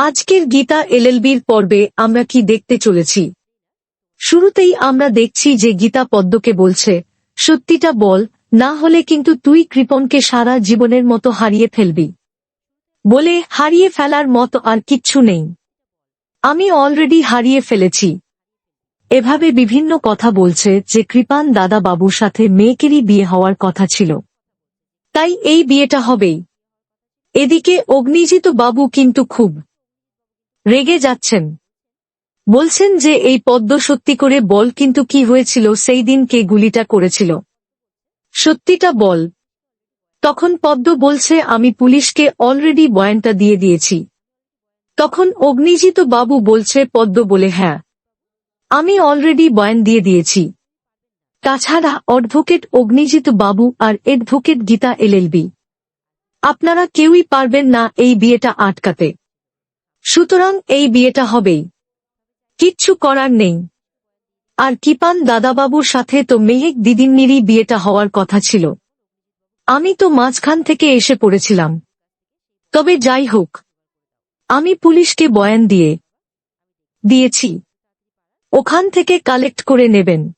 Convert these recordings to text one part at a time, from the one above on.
আজকের গীতা এলএলবির পর্বে আমরা কি দেখতে চলেছি? শুরুতেই আমরা দেখছি যে গীতা পদ্মকে বলছে, সত্যিটা বল, না হলে কিন্তু তুই কৃপনকে সারা জীবনের মতো হারিয়ে ফেলবি। বলে, হারিয়ে ফেলার মতো আর কিচ্ছু নেই। আমি অলরেডি হারিয়ে ফেলেছি। এভাবে বিভিন্ন কথা বলছে যে কৃপান দাদা বাবুর সাথে মেয়েকেরই বিয়ে হওয়ার কথা ছিল। তাই এই বিয়েটা হবেই। এদিকে অগ্নিজিত বাবু কিন্তু খুব রেগে যাচ্ছেন। বলছেন যে এই পদ্ম সত্যি করে বল, কিন্তু কি হয়েছিল সেই দিন কে গুলিটা করেছিল। সত্যিটা বল। তখন পদ্ম বলছে, আমি পুলিশকে অলরেডি বয়ানটা দিয়ে দিয়েছি। তখন অগ্নিজিত বাবু বলছে, পদ্ম বলে হ্যাঁ আমি অলরেডি বয়ান দিয়ে দিয়েছি। তাছাড়া অ্যাডভোকেট অগ্নিজিত বাবু আর অ্যাডভোকেট গীতা এলএলবি আপনারা কেউই পারবেন না এই বিয়েটা আটকাতে। সুতরাং এই বিয়েটা হবেই। কিচ্ছু করার নেই। আর কিপান দাদাবাবুর সাথে তো মেহেক দিদিমনিরই বিয়েটা হওয়ার কথা ছিল। আমি তো মাঝখান থেকে এসে পড়েছিলাম। তবে যাই হোক, আমি পুলিশকে বয়ান দিয়ে দিয়েছি। ওখান থেকে কালেক্ট করে নেবেন।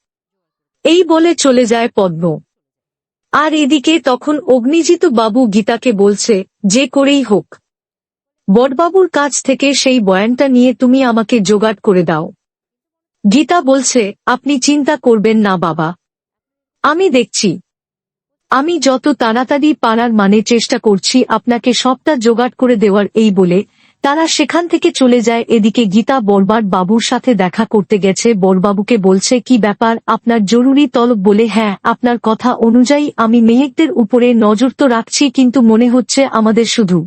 এই বলে চলে যায় পদ্ম। আর এদিকে তখন অগ্নিজিত বাবু গীতাকে বলছে, যে করেই হোক। বড়বাবুর কাছ থেকে সেই বয়ানটা নিয়ে তুমি আমাকে জোগাড় করে দাও। গীতা বলছে, আপনি চিন্তা করবেন না বাবা। আমি দেখছি। আমি যত তাড়াতাড়ি পারার মানে চেষ্টা করছি, আপনাকে সবটা জোগাড় করে দেওয়ার এই বলে, তারা সেখান থেকে চলে যায়। এদিকে গীতা বরবার বাবুর সাথে দেখা করতে গেছে। বরবাবুকে বলছে, কি ব্যাপার? আপনার জরুরি তলব বলে হ্যাঁ আপনার কথা অনুযায়ী আমি মেহেকদের উপরে নজর তো রাখছি, কিন্তু মনে হচ্ছে আমাদের শুধু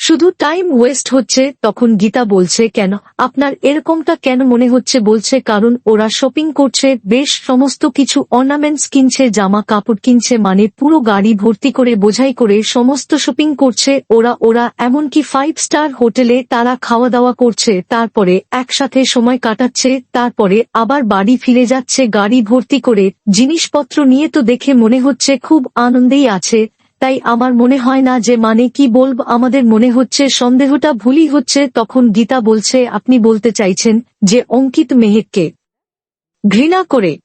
শুধু টাইম ওয়েস্ট হচ্ছে, তখন গীতা বলছে, কেন? আপনার এরকমটা কেন মনে হচ্ছে? বলছে, কারণ ওরা শপিং করছে, বেশ সমস্ত কিছু অর্নামেন্টস কিনছে, জামা কাপড় কিনছে মানে পুরো গাড়ি ভর্তি করে, বোঝাই করে সমস্ত শপিং করছে, ওরা ওরা, এমনকি ফাইভ স্টার হোটেলে তারা খাওয়া দাওয়া করছে, তারপরে একসাথে সময় কাটাচ্ছে, তারপরে আবার বাড়ি ফিরে যাচ্ছে, গাড়ি ভর্তি করে, জিনিসপত্র নিয়ে তো দেখে মনে হচ্ছে খুব আনন্দেই আছে তাই আমার মনে হয় না যে মানে কি বলব, আমাদের মনে হচ্ছে সন্দেহটা ভুলই হচ্ছে, তখন গীতা বলছে, আপনি বলতে চাইছেন যে অঙ্কিত মেহেককে ঘৃণা করে।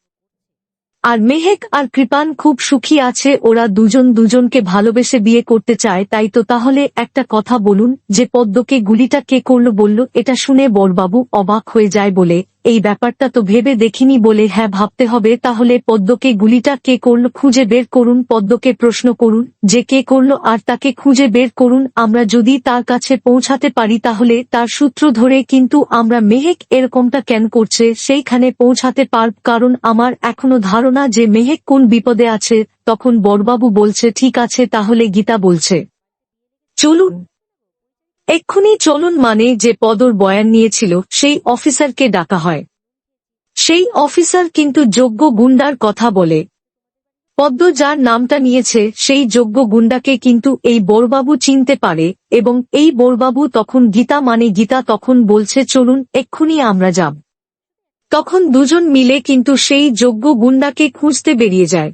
আর মেহেক আর কৃপান খুব সুখী আছে, ওরা দুজন দুজনকে ভালোবেসে বিয়ে করতে চায়, তাই তো তাহলে একটা কথা বলুন যে পদ্মকে গুলিটা কে করল বলল, এটা শুনে বড়বাবু অবাক হয়ে যায় বলে এই ব্যাপারটা তো ভেবে দেখিনি বলে হ্যাঁ ভাবতে হবে, তাহলে পদ্মকে গুলিটা কে করল খুঁজে বের করুন, পদ্মকে প্রশ্ন করুন, যে কে করল আর তাকে খুঁজে বের করুন, আমরা যদি তার কাছে পৌঁছাতে পারি তাহলে তার সূত্র ধরে কিন্তু আমরা মেহেক এরকমটা কেন করছে, সেইখানে পৌঁছাতে পারব কারণ আমার এখনও ধারণা যে মেহেক কোন বিপদে আছে, তখন বড়বাবু বলছে, ঠিক আছে, তাহলে গীতা বলছে। চলুন। এক্ষুনি চলুন মানে যে পদর বয়ান নিয়েছিল, সেই অফিসারকে ডাকা হয়। সেই অফিসার কিন্তু যোগ্য গুন্ডার কথা বলে। পদ্ম যার নামটা নিয়েছে, সেই যোগ্য গুন্ডাকে কিন্তু এই বোরবাবু চিনতে পারে এবং এই বোরবাবু তখন গীতা মানে গীতা তখন বলছে, চলুন, এক্ষুনি আমরা যাব। তখন দুজন মিলে কিন্তু সেই যোগ্য গুন্ডাকে খুঁজতে বেরিয়ে যায়।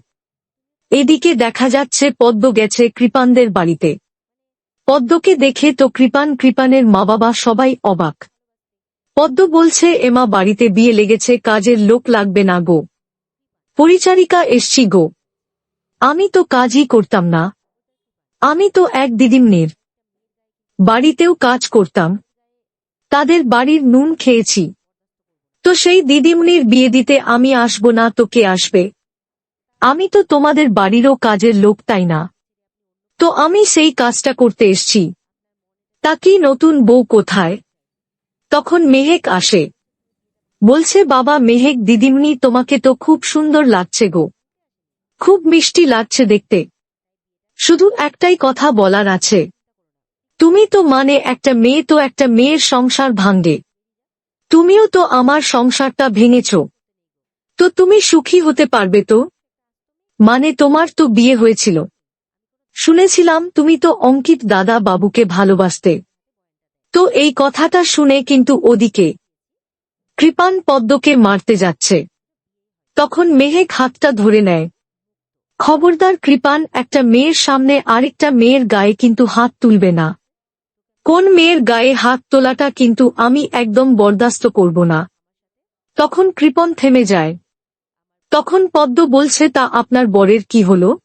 এদিকে দেখা যাচ্ছে পদ্ম গেছে কৃপানদের বাড়িতে। পদ্মকে দেখে তো কৃপান কৃপানের মা বাবা সবাই অবাক। পদ্ম বলছে, এমা, বাড়িতে বিয়ে লেগেছে, কাজের লোক লাগবে না গো। পরিচারিকা এসছি গো। আমি তো কাজই করতাম না। আমি তো এক দিদিমনির। বাড়িতেও কাজ করতাম। তাদের বাড়ির নুন খেয়েছি। তো সেই দিদিমনির বিয়ে দিতে আমি আসব না, তো কে আসবে? আমি তো তোমাদের বাড়িরও কাজের লোক তাই না? তো আমি সেই কাজটা করতে এসছি। তা কি নতুন বউ কোথায়? তখন মেহেক আসে। বলছে, বাবা, মেহেক দিদিমনি তোমাকে তো খুব সুন্দর লাগছে গো। খুব মিষ্টি লাগছে দেখতে। শুধু একটাই কথা বলার আছে। তুমি তো মানে একটা মেয়ে, তো একটা মেয়ের সংসার ভাঙ্গে তুমিও তো আমার সংসারটা ভেঙেছ। তো তুমি সুখী হতে পারবে তো? মানে তোমার তো বিয়ে হয়েছিল। শুনেছিলাম তুমি তো অঙ্কিত দাদা বাবুকে ভালোবাসতে। তো এই কথাটা শুনে কিন্তু ওদিকে কৃপান পদ্মকে মারতে যাচ্ছে। তখন মেহেক হাতটা ধরে নেয়। খবরদার কৃপান একটা মেয়ের সামনে আরেকটা মেয়ের গায়ে কিন্তু হাত তুলবে না। কোন মেয়ের গায়ে হাত তোলাটা কিন্তু আমি একদম বরদাস্ত করব না। তখন কৃপন থেমে যায়। তখন পদ্ম বলছে, তা আপনার বরের কি হলো?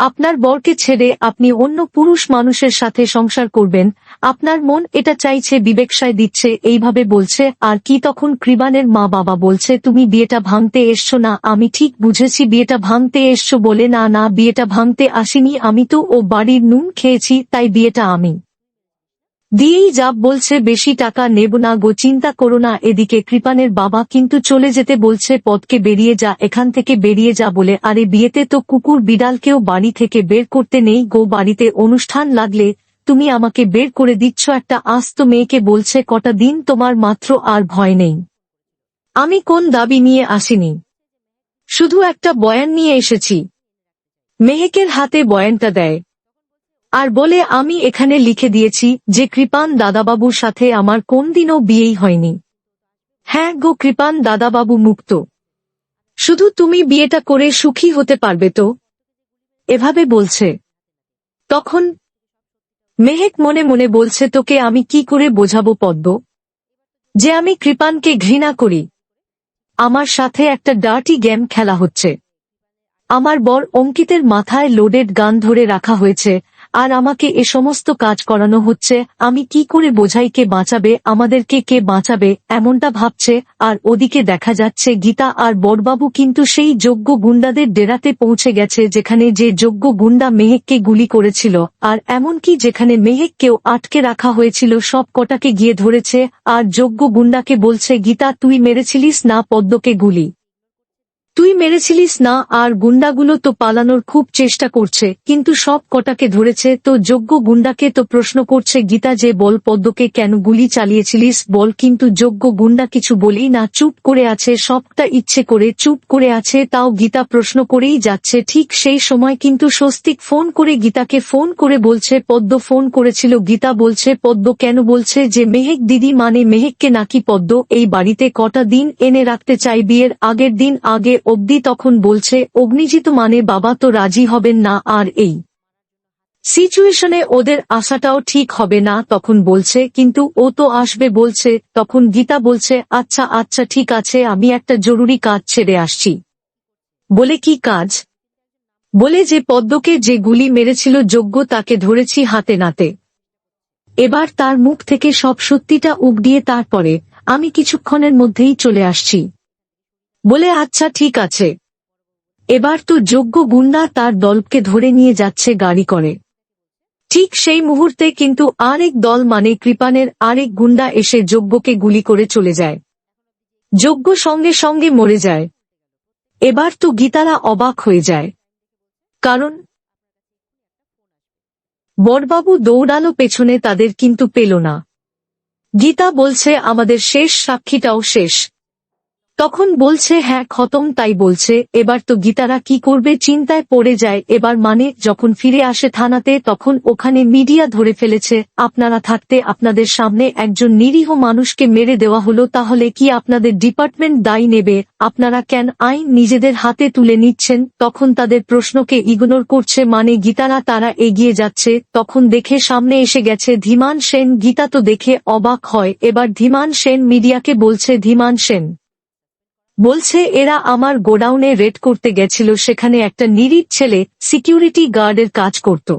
আপনার বরকে ছেড়ে আপনি অন্য পুরুষ মানুষের সাথে সংসার করবেন, আপনার মন এটা চাইছে, বিবেকসায় দিচ্ছে, এইভাবে বলছে, আর কি তখন কৃবানের মা বাবা বলছে, তুমি বিয়েটা ভাঙতে এসছো না, আমি ঠিক বুঝেছি, বিয়েটা ভাঙতে এসছো বলে, না না, বিয়েটা ভাঙতে আসিনি, আমি তো ও বাড়ির নুন খেয়েছি, তাই বিয়েটা আমি। দিয়েই যাব বলছে বেশি টাকা নেব না গো, চিন্তা করো না, এদিকে কৃপানের বাবা কিন্তু চলে যেতে বলছে পদকে বেরিয়ে যা, এখান থেকে বেরিয়ে যা বলে, আরে বিয়েতে তো কুকুর বিড়ালকেও বাড়ি থেকে বের করতে নেই গো, বাড়িতে অনুষ্ঠান লাগলে তুমি আমাকে বের করে দিচ্ছ, একটা আস্ত মেয়েকে বলছে, কটা দিন তোমার মাত্র আর ভয় নেই। আমি কোন দাবি নিয়ে আসিনি। শুধু একটা বয়ান নিয়ে এসেছি। মেহেকের হাতে বয়ানটা দেয়। আর বলে, আমি এখানে লিখে দিয়েছি যে কৃপান দাদাবাবুর সাথে আমার কোনদিনও বিয়েই হয়নি। হ্যাঁ গো, কৃপান দাদাবাবু মুক্ত। শুধু তুমি বিয়েটা করে সুখী হতে পারবে তো? এভাবে বলছে। তখন মেহেক মনে মনে বলছে, তোকে আমি কি করে বোঝাবো পদ্ম? যে আমি কৃপানকে ঘৃণা করি। আমার সাথে একটা ডার্টি গেম খেলা হচ্ছে। আমার বর অঙ্কিতের মাথায় লোডেড গান ধরে রাখা হয়েছে আর আমাকে এ সমস্ত কাজ করানো হচ্ছে, আমি কি করে বোঝাই কে বাঁচাবে, আমাদেরকে কে বাঁচাবে, এমনটা ভাবছে, আর ওদিকে দেখা যাচ্ছে গীতা আর বড়বাবু কিন্তু সেই যোগ্য গুন্ডাদের ডেরাতে পৌঁছে গেছে যেখানে যে যোগ্য গুন্ডা মেহেককে গুলি করেছিল, আর এমনকি যেখানে মেহেককেও আটকে রাখা হয়েছিল সব কটাকে গিয়ে ধরেছে, আর যোগ্য গুন্ডাকে বলছে, গীতা, তুই মেরেছিলিস না পদ্মকে গুলি। তুই মেরেছিলিস না, আর গুন্ডাগুলো তো পালানোর খুব চেষ্টা করছে, কিন্তু সব কটাকে ধরেছে, তো যোগ্য গুন্ডাকে তো প্রশ্ন করছে গীতা যে বল পদ্মকে কেন গুলি চালিয়েছিলিস, বল কিন্তু যোগ্য গুন্ডা কিছু বলেই না, চুপ করে আছে, সবটা ইচ্ছে করে চুপ করে আছে, তাও গীতা প্রশ্ন করেই যাচ্ছে, ঠিক সেই সময় কিন্তু স্বস্তিক ফোন করে গীতাকে ফোন করে বলছে, পদ্ম ফোন করেছিল, গীতা বলছে, পদ্ম কেন বলছে যে মেহেক দিদি মানে মেহেককে নাকি পদ্ম, এই বাড়িতে কটা দিন এনে রাখতে চাই, বিয়ের আগের দিন আগে অবধি তখন বলছে অগ্নিজিত মানে বাবা তো রাজি হবেন না আর এই সিচুয়েশনে ওদের আসাটাও ঠিক হবে না, তখন বলছে, কিন্তু ও তো আসবে, বলছে, তখন গীতা বলছে আচ্ছা আচ্ছা ঠিক আছে, আমি একটা জরুরি কাজ ছেড়ে আসছি। বলে কি কাজ? বলে যে পদ্মকে যে গুলি মেরেছিল যোগ্য তাকে ধরেছি হাতে নাতে। এবার তার মুখ থেকে সব সত্যিটা উগডিয়ে তারপরে আমি কিছুক্ষণের মধ্যেই চলে আসছি। বলে আচ্ছা ঠিক আছে। এবার তো যোগ্য গুন্ডা তার দলকে ধরে নিয়ে যাচ্ছে গাড়ি করে। ঠিক সেই মুহূর্তে কিন্তু আরেক দল মানে কৃপানের আরেক গুন্ডা এসে যজ্ঞকে গুলি করে চলে যায়। যজ্ঞ সঙ্গে সঙ্গে মরে যায়। এবার তো গীতারা অবাক হয়ে যায়। কারণ বড়বাবু দৌড়ালো পেছনে, তাদের কিন্তু পেল না। গীতা বলছে, আমাদের শেষ সাক্ষীটাও শেষ। তখন বলছে হ্যাঁ খতম তাই বলছে। এবার তো গীতারা কি করবে? চিন্তায় পড়ে যায়। এবার মানে যখন ফিরে আসে থানাতে, তখন ওখানে মিডিয়া ধরে ফেলেছে, আপনারা থাকতে আপনাদের সামনে একজন নিরীহ মানুষকে মেরে দেওয়া হলো, তাহলে কি আপনাদের ডিপার্টমেন্ট দায়ী নেবে? আপনারা কেন আইন নিজেদের হাতে তুলে নিচ্ছেন? তখন তাদের প্রশ্নকে ইগনোর করছে মানে গীতারা তারা এগিয়ে যাচ্ছে। তখন দেখে সামনে এসে গেছে ধীমান সেন। গীতা তো দেখে অবাক হয়। এবার ধীমান সেন মিডিয়াকে বলছে, ধীমান সেন বলছে, এরা আমার গোডাউনে রেড করতে গেছিল, সেখানে একটা নিরিট ছেলে সিকিউরিটি গার্ডের কাজ করত।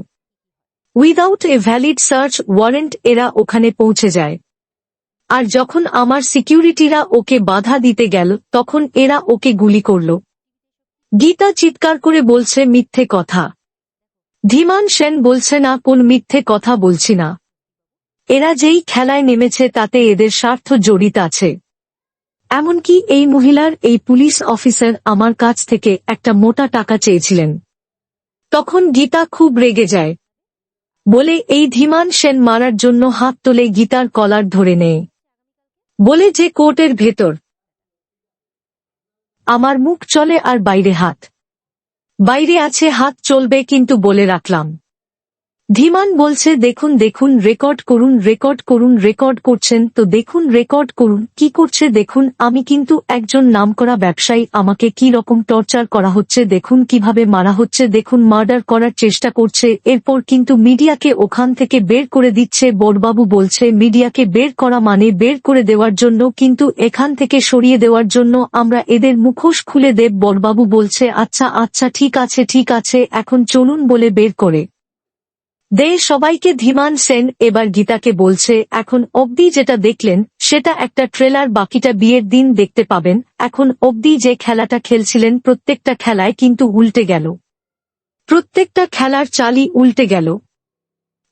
Without a valid search warrant এরা ওখানে পৌঁছে যায়। আর যখন আমার সিকিউরিটিরা ওকে বাধা দিতে গেল, তখন এরা ওকে গুলি করল। গীতা চিৎকার করে বলছে, মিথ্যে কথা। ধীমান সেন বলছে, না, কোন মিথ্যে কথা বলছি না। এরা যেই খেলায় নেমেছে, তাতে এদের স্বার্থ জড়িত আছে। এমনকি এই মহিলার এই পুলিশ অফিসার আমার কাছ থেকে একটা মোটা টাকা চেয়েছিলেন। তখন গীতা খুব রেগে যায়। বলে, এই ধীমান সেন মারার জন্য হাত তোলে গীতার কলার ধরে নেয় বলে, যে কোর্টের ভেতর। আমার মুখ চলে আর বাইরে হাত। বাইরে আছে, হাত চলবে কিন্তু বলে রাখলাম। ধীমান বলছে, দেখুন দেখুন রেকর্ড করুন রেকর্ড করুন রেকর্ড করছেন, তো দেখুন রেকর্ড করুন, কি করছে, দেখুন, আমি কিন্তু একজন নামকরা ব্যবসায়ী, আমাকে কি রকম টর্চার করা হচ্ছে, দেখুন, কীভাবে মারা হচ্ছে, দেখুন মার্ডার করার চেষ্টা করছে, এরপর কিন্তু মিডিয়াকে ওখান থেকে বের করে দিচ্ছে, বড়বাবু বলছে, মিডিয়াকে বের করা মানে বের করে দেওয়ার জন্য, কিন্তু এখান থেকে সরিয়ে দেওয়ার জন্য আমরা এদের মুখোশ খুলে দেব, বড়বাবু বলছে আচ্ছা আচ্ছা ঠিক আছে ঠিক আছে, এখন চলুন বলে বের করে। দে সবাইকে ধীমান সেন, এবার গীতাকে বলছে, এখন অবধি যেটা দেখলেন, সেটা একটা ট্রেলার, বাকিটা বিয়ের দিন দেখতে পাবেন, এখন অবধি যে খেলাটা খেলছিলেন, প্রত্যেকটা খেলায় কিন্তু উল্টে গেল। প্রত্যেকটা খেলার চালই উল্টে গেল।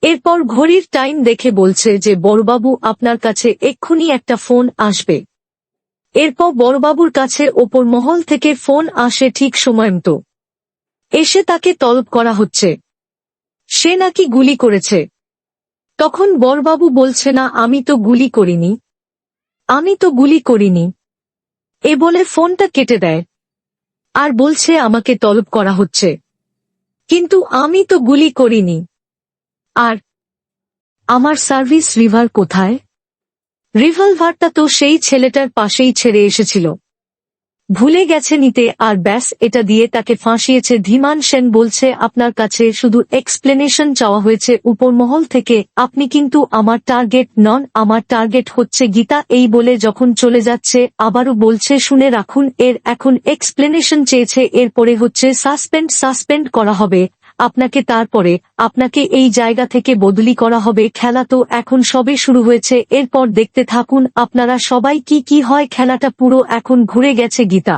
এরপর ঘড়ির টাইম দেখে বলছে যে, বড়বাবু আপনার কাছে এক্ষুনি একটা ফোন আসবে। এরপর বড়বাবুর কাছে ওপর মহল থেকে ফোন আসে ঠিক সময় মতো এসে তাকে তলব করা হচ্ছে। সে নাকি গুলি করেছে। তখন বরবাবু বলছে, না, আমি তো গুলি করিনি। আমি তো গুলি করিনি। এ বলে ফোনটা কেটে দেয়। আর বলছে, আমাকে তলব করা হচ্ছে। কিন্তু আমি তো গুলি করিনি। আর আমার সার্ভিস রিভার কোথায়? রিভলভারটা তো সেই ছেলেটার পাশেই ছেড়ে এসেছিল। ভুলে গেছে নিতে, আর ব্যাস, এটা দিয়ে তাকে ফাঁসিয়েছে ধীমান সেন বলছে, আপনার কাছে শুধু এক্সপ্লেনেশন চাওয়া হয়েছে, উপরমহল থেকে, আপনি কিন্তু আমার টার্গেট নন, আমার টার্গেট হচ্ছে গীতা, এই বলে যখন চলে যাচ্ছে, আবারও বলছে, শুনে রাখুন, এর এখন এক্সপ্লেনেশন চেয়েছে, এরপরে হচ্ছে সাসপেন্ড সাসপেন্ড করা হবে। আপনাকে তারপরে আপনাকে এই জায়গা থেকে বদলি করা হবে। খেলা তো এখন সবে শুরু হয়েছে, এরপর দেখতে থাকুন আপনারা সবাই কি কি হয়। খেলাটা পুরো এখন ঘুরে গেছে গীতা।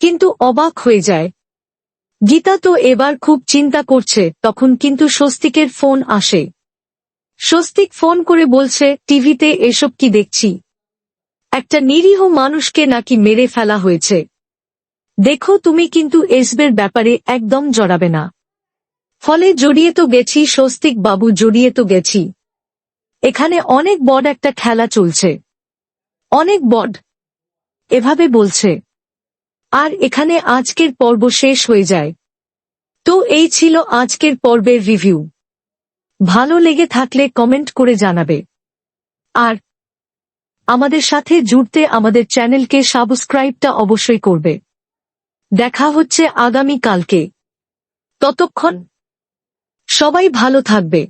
কিন্তু অবাক হয়ে যায়। গীতা তো এবার খুব চিন্তা করছে, তখন কিন্তু স্বস্তিকের ফোন আসে। স্বস্তিক ফোন করে বলছে, টিভিতে এসব কি দেখছি? একটা নিরীহ মানুষকে নাকি মেরে ফেলা হয়েছে। দেখো তুমি কিন্তু এসবের ব্যাপারে একদম জড়াবে না। ফলে জড়িয়ে তো গেছি, স্বস্তিক বাবু, জড়িয়ে তো গেছি। এখানে অনেক বড় একটা খেলা চলছে। অনেক বড। এভাবে বলছে। আর এখানে আজকের পর্ব শেষ হয়ে যায়। তো এই ছিল আজকের পর্বের রিভিউ। ভালো লেগে থাকলে কমেন্ট করে জানাবে। আর আমাদের সাথে জুড়তে আমাদের চ্যানেলকে সাবস্ক্রাইবটা অবশ্যই করবে। দেখা হচ্ছে আগামী কালকে। ততক্ষণ সবাই ভালো থাকবে।